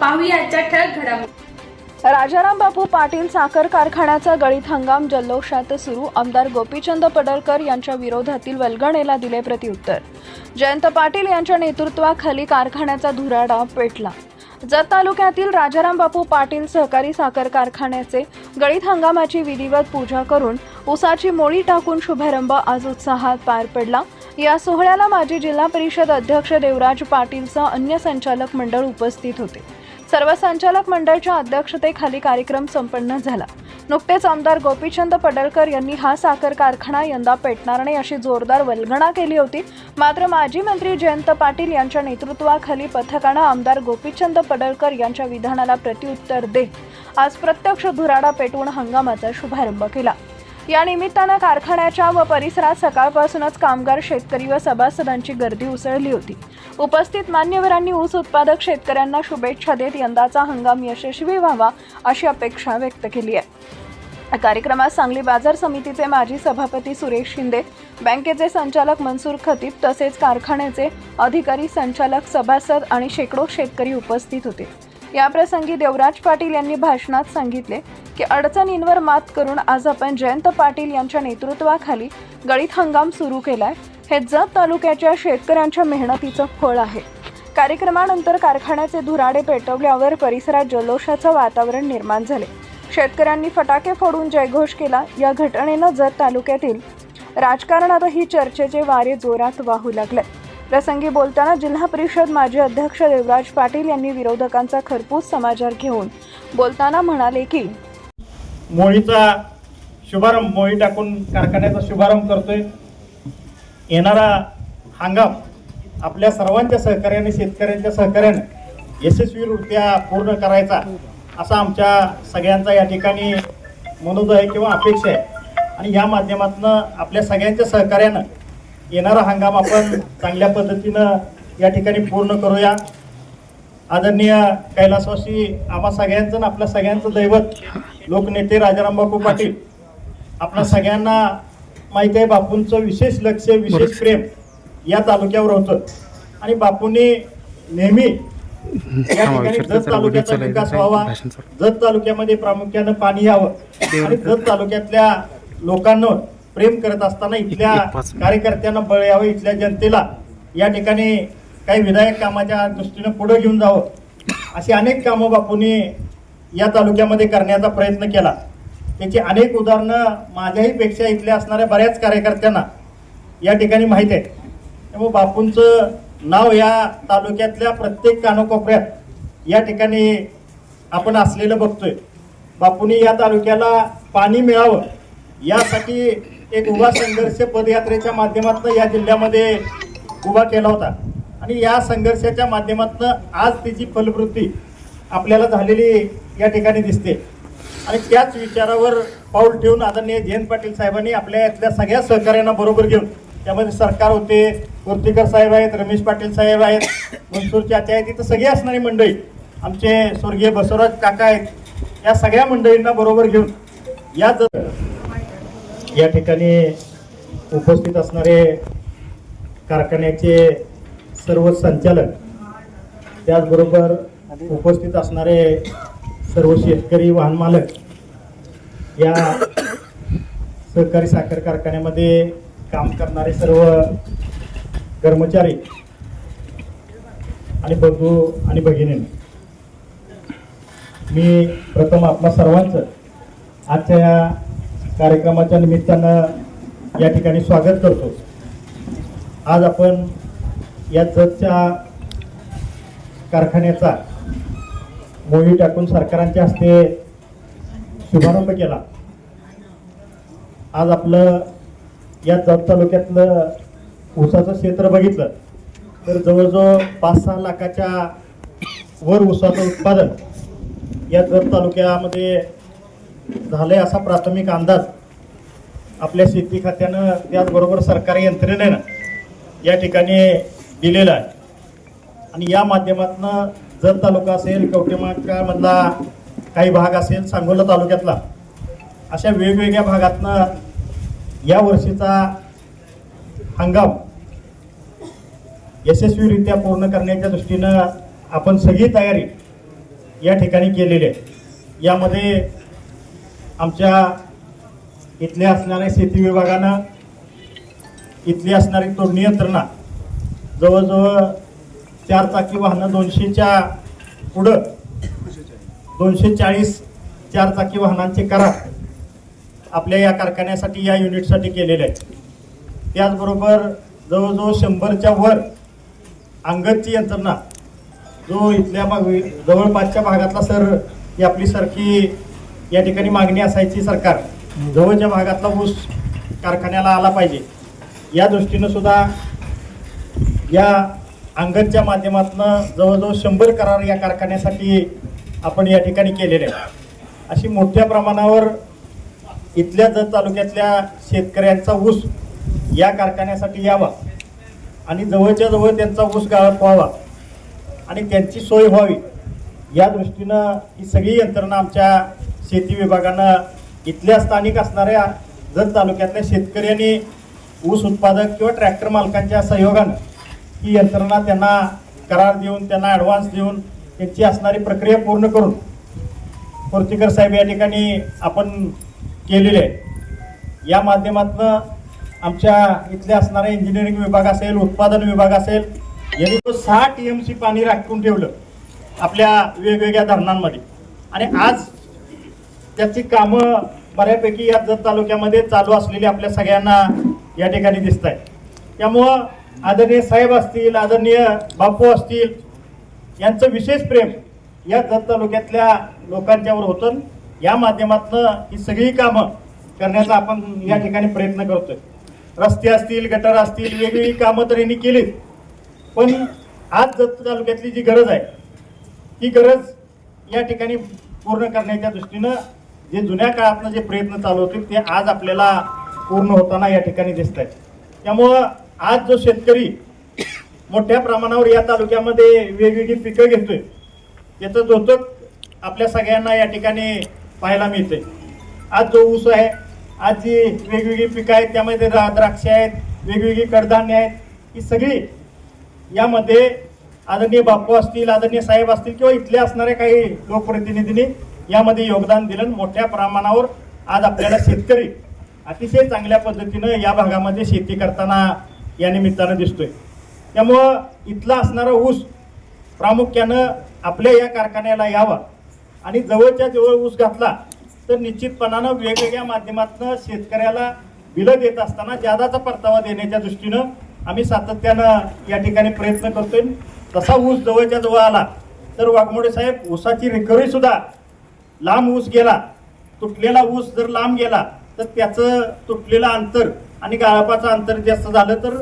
पाहूया आजच्या ठळक घडामोडी राजाराम बापू पाटील साखर कारखान्याचा गळीत हंगाम जल्लोषात सुरू. आमदार गोपीचंद पडळकर यांच्या विरोधातील वलगणेला दिले प्रत्युत्तर. जयंत पाटील यांच्या नेतृत्वाखाली कारखान्याचा धुराडा पेटला. जत तालुक्यातील राजाराम बापू पाटील सहकारी साखर कारखान्याचे गळीत हंगामाची विधिवत पूजा करून उसाची मोळी टाकून शुभारंभ आज उत्साहात पार पडला. या सोहळ्याला माजी जिल्हा परिषद अध्यक्ष देवराज पाटीलसह अन्य संचालक मंडळ उपस्थित होते. सर्व संचालक मंडळाच्या अध्यक्षतेखाली कार्यक्रम संपन्न झाला. नुकतेच आमदार गोपीचंद पडळकर यांनी हा साखर कारखाना यंदा पेटणार नाही अशी जोरदार वल्गणा केली होती. मात्र माजी मंत्री जयंत पाटील यांच्या नेतृत्वाखाली पथकानं आमदार गोपीचंद पडळकर यांच्या विधानाला प्रत्युत्तर देत आज प्रत्यक्ष धुराडा पेटवून हंगामाचा शुभारंभ केला. या निमित्तानं कारखान्याच्या व परिसरात सकाळपासूनच कामगार शेतकरी व सभासदांची गर्दी उसळली होती. उपस्थित मान्यवरांनी ऊस उत्पादक शेतकऱ्यांना शुभेच्छा देत यंदाचा हंगाम यशस्वी व्हावा अशी अपेक्षा व्यक्त केली आहे. कार्यक्रमात सांगली बाजार समितीचे माजी सभापती सुरेश शिंदे बँकेचे संचालक मनसूर खतीब तसेच कारखान्याचे अधिकारी संचालक सभासद आणि शेकडो शेतकरी उपस्थित होते. याप्रसंगी देवराज पाटील यांनी भाषणात सांगितले की अडचणींवर मात करून आज आपण जयंत पाटील यांच्या नेतृत्वाखाली गळीत हंगाम सुरू केलाय. हे जत तालुक्याच्या शेतकऱ्यांच्या मेहनतीचं फळ आहे. कार्यक्रमानंतर कारखान्याचे धुराडे पेटवल्यावर परिसरात जल्लोषाचं वातावरण निर्माण झाले. शेतकऱ्यांनी फटाके फोडून जयघोष केला. या घटनेनं जत तालुक्यातील राजकारणातही चर्चेचे वारे जोरात वाहू लागले प्रसंगी बोलताना जिल्हा परिषद माजी अध्यक्ष देवराज पाटील यांनी विरोधकांचा खरपूस समाचार घेऊन बोलताना म्हणाले की मोळीचा शुभारंभ मोळी टाकून कारखान्याचा शुभारंभ करतोय. येणारा हंगाम आपल्या सर्वांच्या सहकार्याने शेतकऱ्यांच्या सहकार्याने यशस्वीरित्या पूर्ण करायचा असा आमच्या सगळ्यांचा या ठिकाणी मनोज आहे किंवा अपेक्षा आहे. आणि या माध्यमातून आपल्या सगळ्यांच्या सहकार्यानं येणारा हंगाम आपण चांगल्या पद्धतीनं या ठिकाणी पूर्ण करूया. आदरणीय कैलासवासी आम्हा सगळ्यांचं आपल्या सगळ्यांचं दैवत लोकनेते राजाराम बापू पाटील. आपल्या सगळ्यांना माहिती आहे बापूंचं विशेष लक्ष विशेष प्रेम या तालुक्यावर होतं. आणि बापूंनी नेहमी या ठिकाणी जत तालुक्याचा विकास व्हावा. जत तालुक्यामध्ये प्रामुख्यानं पाणी यावं. आणि जत तालुक्यातल्या लोकांवर प्रेम करत असताना इथल्या कार्यकर्त्यांना बळ यावं इथल्या जनतेला या ठिकाणी काही विधायक कामाच्या दृष्टीनं पुढे घेऊन जावं अशी अनेक कामं बापूंनी या तालुक्यामध्ये करण्याचा प्रयत्न केला. त्याची अनेक उदाहरणं माझ्याही पेक्षा इथल्या असणाऱ्या बऱ्याच कार्यकर्त्यांना या ठिकाणी माहीत आहे त्यामुळे बापूंचं नाव या तालुक्यातल्या प्रत्येक कानोकोपऱ्यात या ठिकाणी आपण असलेलं बघतोय. बापूंनी या तालुक्याला पाणी मिळावं यासाठी एक उभा संघर्ष पदयात्रेच्या माध्यमातून या जिल्ह्यामध्ये उभा केला होता. आणि या संघर्षाच्या माध्यमातून आज तिची फलवृत्ती आपल्याला झालेली या ठिकाणी दिसते. आणि त्याच विचारावर पाऊल ठेवून आदरणीय जयंत पाटील साहेबांनी आपल्या यातल्या सगळ्या सहकार्यांना बरोबर घेऊन त्यामध्ये सरकार होते कुर्तीकर साहेब आहेत रमेश पाटील साहेब आहेत मनसूरचे चाचा आहेत इथं सगळी असणारी मंडळी आमचे स्वर्गीय बसवराज काका आहेत या सगळ्या मंडळींना बरोबर घेऊन या ज- या ठिकाणी उपस्थित असणारे कारखान्याचे सर्व संचालक त्याचबरोबर उपस्थित असणारे सर्व शेतकरी वाहन मालक या सहकारी साखर कारखान्यामध्ये काम करणारे सर्व कर्मचारी आणि बंधू आणि भगिनी. मी प्रथम आपल्या सर्वांचं आजच्या या कार्यक्रमाच्या निमित्तानं या ठिकाणी स्वागत करतो. आज आपण या जतच्या कारखान्याचा मोही टाकून सरकारांच्या हस्ते शुभारंभ केला. आज आपलं या जत तालुक्यातलं ऊसाचं क्षेत्र बघितलं तर जवळजवळ पाच सहा लाखाच्या वर ऊसाचं उत्पादन या जत तालुक्यामध्ये झालंय असा प्राथमिक अंदाज आपल्या शेती खात्यानं त्याचबरोबर सरकारी यंत्रणेनं या ठिकाणी दिलेला आहे. आणि या माध्यमातून जत तालुका असेल कवटेमाकामधला काही भाग असेल सांगोला तालुक्यातला अशा वेगवेगळ्या भागातनं या वर्षीचा हंगाम यशस्वीरित्या पूर्ण करण्याच्या दृष्टीनं आपण सगळी तयारी या ठिकाणी केलेली आहे. यामध्ये आमच्या इथल्या असणाऱ्या शेती विभागानं इथली असणारी तोडणी यंत्रणा जवळजवळ चार चाकी वाहनं दोनशेच्या पुढं दोनशे चाळीस चार चाकी वाहनांचे करार आपल्या या कारखान्यासाठी या युनिटसाठी केलेले आहेत. त्याचबरोबर जवळजवळ शंभरच्या वर अंगदची यंत्रणा जो इथल्या भाग जवळपासच्या भागातला सर ही आपली सारखी या ठिकाणी मागणी असायची सरकार. जवळच्या भागातला ऊस कारखान्याला आला पाहिजे. या दृष्टीनं सुद्धा या अंगदच्या माध्यमातून जवळजवळ शंभर करार या कारखान्यासाठी आपण या ठिकाणी केलेले अशी मोठ्या प्रमाणावर इथल्या जत तालुक्यातल्या शेतकऱ्यांचा ऊस या कारखान्यासाठी यावा आणि जवळच्या जवळ त्यांचा ऊस गाळप व्हावा आणि त्यांची सोय व्हावी या दृष्टीनं ही सगळी यंत्रणा आमच्या शेती विभागानं इथल्या स्थानिक असणाऱ्या जत तालुक्यातल्या शेतकऱ्यांनी ऊस उत्पादक किंवा ट्रॅक्टर मालकांच्या सहयोगानं ही यंत्रणा त्यांना करार देऊन त्यांना ॲडव्हान्स देऊन त्यांची असणारी प्रक्रिया पूर्ण करून पोर्तीकर साहेब या ठिकाणी आपण केलेले आहे. या माध्यमातून आमच्या इथल्या असणारा इंजिनिअरिंग विभाग असेल उत्पादन विभाग असेल यांनी तो सहा टी एम सी पाणी राखून ठेवलं आपल्या वेगवेगळ्या धरणांमध्ये. आणि आज त्याची कामं बऱ्यापैकी या जत तालुक्यामध्ये चालू असलेली आपल्या सगळ्यांना या ठिकाणी दिसत आहे त्यामुळं आदरणीय साहेब असतील आदरणीय बापू असतील यांचं विशेष प्रेम या जत तालुक्यातल्या लोकांच्यावर होतं या माध्यमातनं ही सगळी कामं करण्याचा आपण या ठिकाणी प्रयत्न करतोय. रस्ते असतील गटर असतील वेगवेगळी कामं तर यांनी केलीच पण आज जत तालुक्यातली जी गरज आहे ती गरज या ठिकाणी पूर्ण करण्याच्या दृष्टीनं जे जुन्या काळातनं जे प्रयत्न चालू होते ते आज आपल्याला पूर्ण होताना या ठिकाणी दिसत आहेत त्यामुळं आज जो शेतकरी मोठ्या प्रमाणावर या तालुक्यामध्ये वेगवेगळी पिकं घेतोय त्याचं जोतक आपल्या सगळ्यांना या ठिकाणी पाहायला मिळते आज जो ऊस आहे आज जी वेगवेगळी पिकं आहेत त्यामध्ये द्रा द्राक्षे आहेत वेगवेगळी कडधान्य आहेत ही सगळी यामध्ये आदरणीय बापू असतील आदरणीय साहेब असतील किंवा इथले असणाऱ्या काही लोकप्रतिनिधींनी यामध्ये योगदान दिलं मोठ्या प्रमाणावर आज आपल्याला शेतकरी अतिशय चांगल्या पद्धतीनं या भागामध्ये शेती करताना या निमित्तानं दिसतोय. त्यामुळं इथला असणारा ऊस प्रामुख्यानं आपल्या या कारखान्याला यावा आणि जवळच्या जवळ ऊस घातला तर निश्चितपणानं वेगवेगळ्या माध्यमातून शेतकऱ्याला बिलं देत असताना जादाचा परतावा देण्याच्या दृष्टीनं आम्ही सातत्यानं या ठिकाणी प्रयत्न करतोय. तसा ऊस जवळच्या जवळ आला तर वाघमोडे साहेब ऊसाची रिकव्हरी सुद्धा लांब ऊस गेला. तुटलेला ऊस जर लांब गेला तर त्याचं तुटलेलं अंतर आणि गाळपाचं अंतर जास्त झालं तर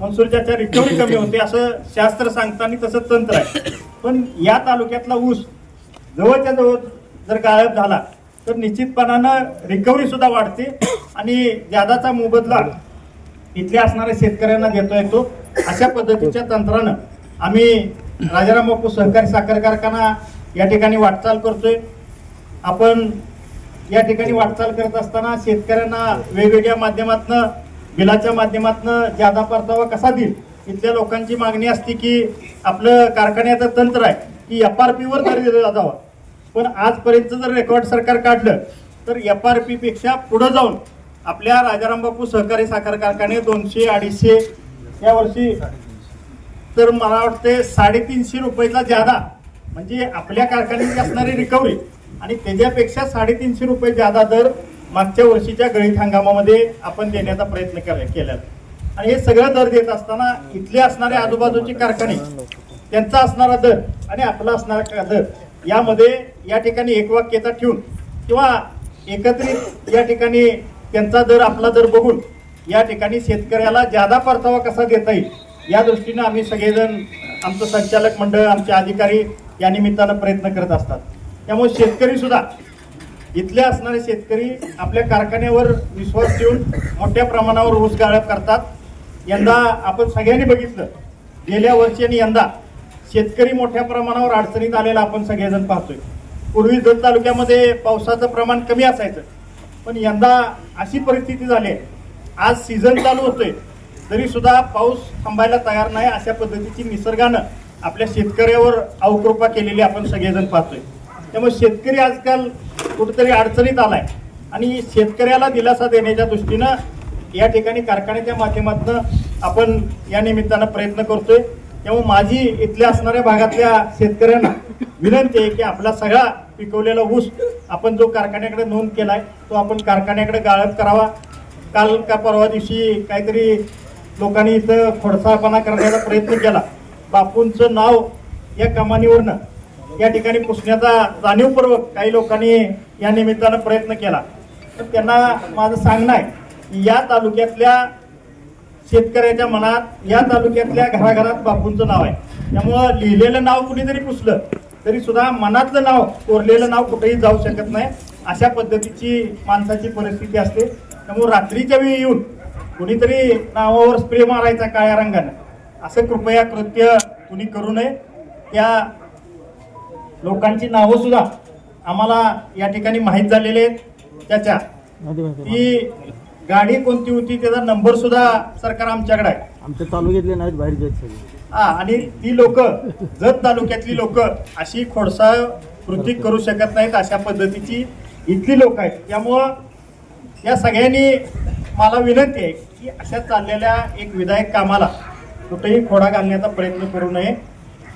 मनसूरच्या रिकव्हरी कमी होते असं शास्त्र सांगतं आणि तसं तंत्र आहे. पण या तालुक्यातला ऊस जवळच्या जवळ जर गाळप झाला तर निश्चितपणानं रिकव्हरी सुद्धा वाढते आणि जादाचा मोबदला इथल्या असणाऱ्या शेतकऱ्यांना देता येतो. अशा पद्धतीच्या तंत्रानं आम्ही राजाराम बापू सहकारी साखर कारखाना या ठिकाणी वाटचाल करतोय. आपण या ठिकाणी वाटचाल करत असताना शेतकऱ्यांना वेगवेगळ्या माध्यमातनं बिलाच्या माध्यमातून जादा परतावा कसा देईल? इथल्या लोकांची मागणी असते की आपलं कारखान्याचं तंत्र आहे की एफ आर पीवर दर दिला जावा. पण आजपर्यंत जर रेकॉर्ड सरकार काढलं तर एफ आर पीपेक्षा पुढं जाऊन आपल्या राजाराम बापू सहकारी साखर कारखाने दोनशे अडीचशे या वर्षी तर मला वाटते साडेतीनशे रुपयाचा ज्यादा म्हणजे आपल्या कारखान्याची असणारी रिकव्हरी आणि त्याच्यापेक्षा साडेतीनशे रुपये ज्यादा दर मागच्या वर्षीच्या गळीत हंगामामध्ये आपण देण्याचा प्रयत्न केला आणि हे सगळं दर देत असताना इथले असणारे आजूबाजूचे कारखाने त्यांचा असणारा दर आणि आपला असणारा दर यामध्ये या ठिकाणी एकवाक्यता ठेवून किंवा एकत्रित या ठिकाणी त्यांचा दर आपला दर बघून या ठिकाणी शेतकऱ्याला जादा परतावा कसा देता येईल या दृष्टीनं आम्ही सगळेजण आमचं संचालक मंडळ आमचे अधिकारी या निमित्तानं प्रयत्न करत असतात. त्यामुळे शेतकरी सुद्धा इथले असणारे शेतकरी आपल्या कारखान्यावर विश्वास ठेवून मोठ्या प्रमाणावर ऊस गाळप करतात. यंदा आपण सगळ्यांनी बघितलं. गेल्या वर्षी आणि यंदा शेतकरी मोठ्या प्रमाणावर अडचणीत आलेला आपण सगळेजण पाहतोय. पूर्वी जत तालुक्यामध्ये पावसाचं प्रमाण कमी असायचं. पण यंदा अशी परिस्थिती झाली आहे. आज सीझन चालू होतोय. तरी सुद्धा पाऊस थांबायला तयार नाही अशा पद्धतीची निसर्गानं आपल्या शेतकऱ्यावर अवकृपा केलेली आपण सगळेजण पाहतोय. त्यामुळे शेतकरी आजकाल कुठेतरी अडचणीत आलाय. आणि शेतकऱ्याला दिलासा देण्याच्या दृष्टीनं या ठिकाणी कारखान्याच्या माध्यमातून आपण या निमित्तानं प्रयत्न करतोय. त्यामुळे माझी इथल्या असणाऱ्या भागातल्या शेतकऱ्यांना विनंती आहे की आपला सगळा पिकवलेला ऊस आपण जो कारखान्याकडे नोंद केलाय तो आपण कारखान्याकडे गाळप करावा. काल का परवा दिवशी काहीतरी लोकांनी इथं खोडसाळपणा करण्याचा प्रयत्न केला. बापूंचं नाव या कमानीवरनं या ठिकाणी पुसण्याचा जाणीवपूर्वक काही लोकांनी या निमित्तानं प्रयत्न केला. तर त्यांना माझं सांगणं आहे की या तालुक्यातल्या शेतकऱ्याच्या मनात या तालुक्यातल्या घराघरात बापूंचं नाव आहे. त्यामुळं लिहिलेलं नाव कुणी जरी पुसलं तरी सुद्धा मनातलं नाव कोरलेलं नाव कुठेही जाऊ शकत नाही. अशा पद्धतीची माणसाची परिस्थिती असते. त्यामुळे रात्रीच्या वेळी येऊन कुणीतरी नावावर स्प्रे मारायचा काळ्या रंगानं असं कृपया कृत्य कुणी करू नये. त्या लोकांची नावं सुद्धा आम्हाला या ठिकाणी माहीत झालेले आहेत. त्याच्या ती गाडी कोणती होती त्याचा नंबर सुद्धा सरकार आमच्याकडे आहे. आमच्या तालुक्यातले नाहीत बाहेरचे आहेत सगळे. हा आणि ती लोक जत तालुक्यातली लोक अशी खोडसा कृती करू शकत नाहीत अशा पद्धतीची इथली लोक आहेत. त्यामुळं या सगळ्यांनी मला विनंती आहे की अशा चाललेल्या एक विधायक कामाला कुठेही खोडा घालण्याचा प्रयत्न करू नये.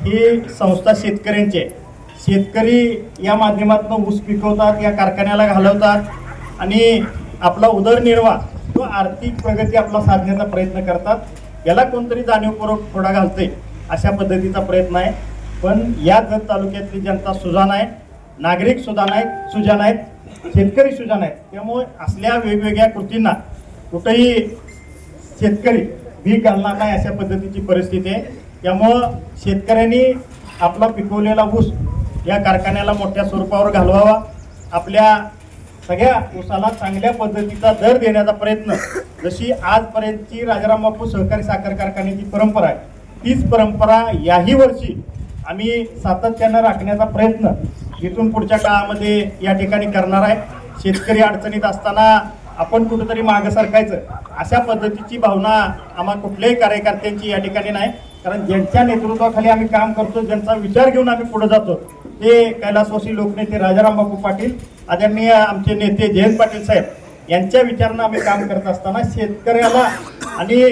ही संस्था शेतकऱ्यांची आहे. शेतकरी या माध्यमातून ऊस पिकवतात या कारखान्याला घालवतात आणि आपला उदरनिर्वाह तो आर्थिक प्रगती आपला साधण्याचा प्रयत्न करतात. याला कोणतरी जाणीवपूर्वक थोडा घालते अशा पद्धतीचा प्रयत्न आहे. पण या जत तालुक्यातली जनता सुजाण आहे नागरिक सुजाण आहेत सुजाण आहेत शेतकरी सुजाण आहेत. त्यामुळे असल्या वेगवेगळ्या कृतींना कुठेही शेतकरी भीक घालणार नाही अशा पद्धतीची परिस्थिती आहे. त्यामुळं शेतकऱ्यांनी आपला पिकवलेला ऊस या कारखान्याला मोठ्या स्वरूपावर घालवावा. आपल्या सगळ्या ऊसाला चांगल्या पद्धतीचा दर देण्याचा प्रयत्न. जशी आजपर्यंतची राजाराम बापू सहकारी साखर कारखान्याची परंपरा आहे तीच परंपरा याही वर्षी आम्ही सातत्यानं राखण्याचा प्रयत्न इथून पुढच्या काळामध्ये या ठिकाणी करणार आहे. शेतकरी अडचणीत असताना आपण कुठंतरी मागं सरकायचं. अशा पद्धतीची भावना आम्हा कुठल्याही कार्यकर्त्यांची या ठिकाणी नाही. कारण ज्यांच्या नेतृत्वाखाली आम्ही काम करतो ज्यांचा विचार घेऊन आम्ही पुढे जातो ते कैलासवासी लोकनेते राजाराम बापू पाटील आदरणीय आमचे नेते जयंत पाटील साहेब यांच्या विचारानं आम्ही काम करत असताना शेतकऱ्याला आणि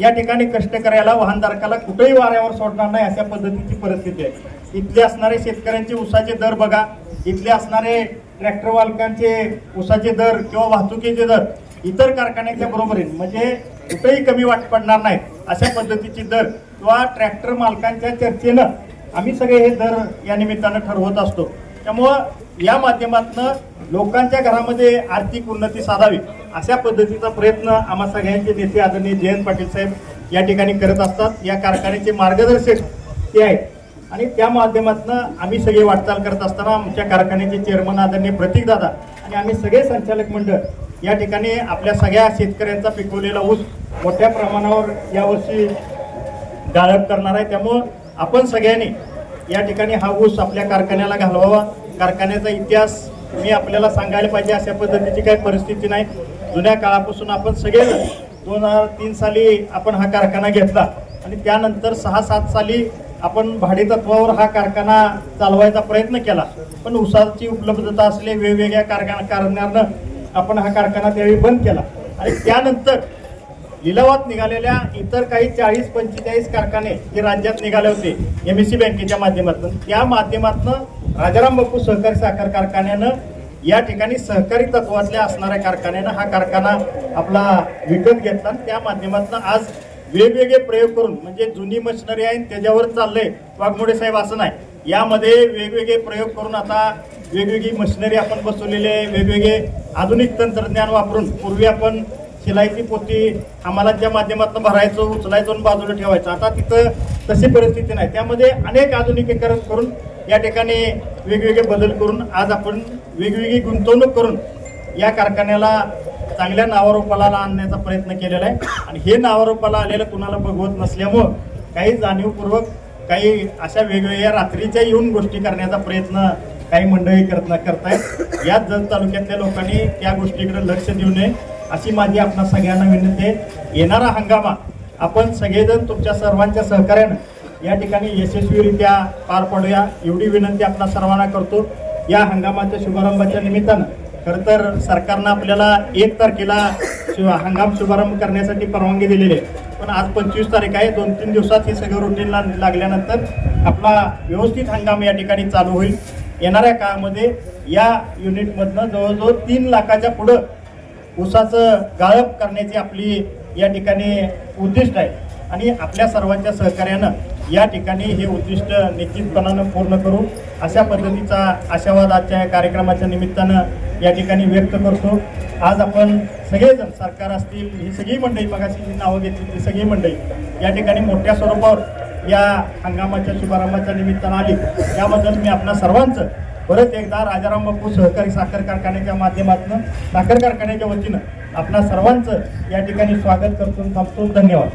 या ठिकाणी कष्टकऱ्याला वाहनधारकाला कुठेही वाऱ्यावर सोडणार नाही अशा पद्धतीची परिस्थिती आहे. इथले असणारे शेतकऱ्यांचे उसाचे दर बघा. इथले असणारे ट्रॅक्टर मालकांचे दर किंवा वाहतुकीचे दर इतर कारखान्याच्या बरोबरीने म्हणजे कुठेही कमी वाट पडणार नाही अशा पद्धतीचे दर किंवा ट्रॅक्टर मालकांच्या चर्चेनं आम्ही सगळे हे दर या निमित्तानं ठरवत असतो. त्यामुळं या माध्यमातून लोकांच्या घरामध्ये आर्थिक उन्नती साधावी अशा पद्धतीचा प्रयत्न आम्हा सगळ्यांचे नेते आदरणीय जयंत पाटील साहेब या ठिकाणी करत असतात. या कारखान्याचे मार्गदर्शक ते आहेत. आणि त्या माध्यमातून आम्ही सगळे वाटचाल करत असताना आमच्या कारखान्याचे चेअरमन आदरणीय प्रतीकदादा आणि आम्ही सगळे संचालक मंडळ या ठिकाणी आपल्या सगळ्या शेतकऱ्यांचा पिकवलेला ऊस मोठ्या प्रमाणावर यावर्षी गाळप करणार आहे. त्यामुळं आपण सगळ्यांनी या ठिकाणी हा ऊस आपल्या कारखान्याला घालवावा. कारखान्याचा इतिहास मी आपल्याला सांगायला पाहिजे अशा पद्धतीची काही परिस्थिती नाही. जुन्या काळापासून आपण सगळेजण दोन हजार तीन साली आपण हा कारखाना घेतला. आणि त्यानंतर सहा सात साली आपण भाडेतत्वावर हा कारखाना चालवायचा प्रयत्न केला. पण उसाची उपलब्धता असले वेगवेगळ्या कारखाना कारणानं आपण हा कारखाना त्यावेळी बंद केला. आणि त्यानंतर लिलावात निघालेल्या इतर काही चाळीस पंचेचाळीस कारखाने जे राज्यात निघाले होते एम एस सी बँकेच्या माध्यमातून. त्या माध्यमातून राजाराम बापू सहकारी साखर कारखान्यानं या ठिकाणी सहकारी तत्वातल्या असणाऱ्या कारखान्यानं हा कारखाना आपला विकत घेतला. त्या माध्यमातून आज वेगवेगळे प्रयोग करून म्हणजे जुनी मशिनरी आहे आणि त्याच्यावर चाललंय वाघमोडे साहेब असं नाही. यामध्ये वेगवेगळे प्रयोग करून आता वेगवेगळी मशिनरी आपण बसवलेली आहे वेगवेगळे आधुनिक तंत्रज्ञान वापरून पूर्वी आपण शिलाईची पोती आम्हाला ज्या माध्यमातून भरायचो उचलायचो आणि बाजूला ठेवायचं. आता तिथं तशी परिस्थिती नाही. त्यामध्ये अनेक आधुनिकीकरण करून या ठिकाणी वेगवेगळे बदल करून आज आपण वेगवेगळी गुंतवणूक करून या कारखान्याला चांगल्या नावारोपाला आणण्याचा प्रयत्न केलेला आहे. आणि हे नावारोपाला आलेलं कुणाला बघवत नसल्यामुळं काही जाणीवपूर्वक काही अशा वेगवेगळ्या रात्रीच्या येऊन गोष्टी करण्याचा प्रयत्न काही मंडळी करत करतायत. याच जत तालुक्यातल्या लोकांनी त्या गोष्टीकडे लक्ष देऊ नये. अशी माझी आपणा सगळ्यांना विनंती आहे. येणारा हंगामा आपण सगळेजण तुमच्या सर्वांच्या सहकार्यानं या ठिकाणी यशस्वीरित्या पार पडूया एवढी विनंती आपणा सर्वांना करतो. या हंगामाच्या शुभारंभाच्या निमित्तानं खरं तर सरकारनं आपल्याला एक तारखेला शु हंगाम शुभारंभ करण्यासाठी परवानगी दिलेली आहे. पण आज पंचवीस तारीख आहे दोन तीन दिवसात हे सगळं रुटीनला लागल्यानंतर आपला व्यवस्थित हंगाम या ठिकाणी चालू होईल. येणाऱ्या काळामध्ये या युनिटमधनं जवळजवळ तीन लाखाच्या पुढं ऊसाचं गाळप करण्याची आपली या ठिकाणी उद्दिष्ट आहे. आणि आपल्या सर्वांच्या सहकार्यानं या ठिकाणी हे उद्दिष्ट निश्चितपणानं पूर्ण करू. अशा पद्धतीचा आशावाद आजच्या या कार्यक्रमाच्या निमित्तानं या ठिकाणी व्यक्त करतो. आज आपण सगळेजण सरकार असतील ही सगळी मंडळी मगाशी जी नावं घेतली ती सगळी मंडळी या ठिकाणी मोठ्या स्वरूपावर या हंगामाच्या शुभारंभाच्या निमित्तानं आली. त्याबद्दल मी आपणा सर्वांचं परत एकदा राजाराम बापू सहकारी साखर कारखान्याच्या माध्यमातून साखर कारखान्याच्या वतीनं आपणा सर्वांचं या ठिकाणी स्वागत करतो थांबतो. धन्यवाद.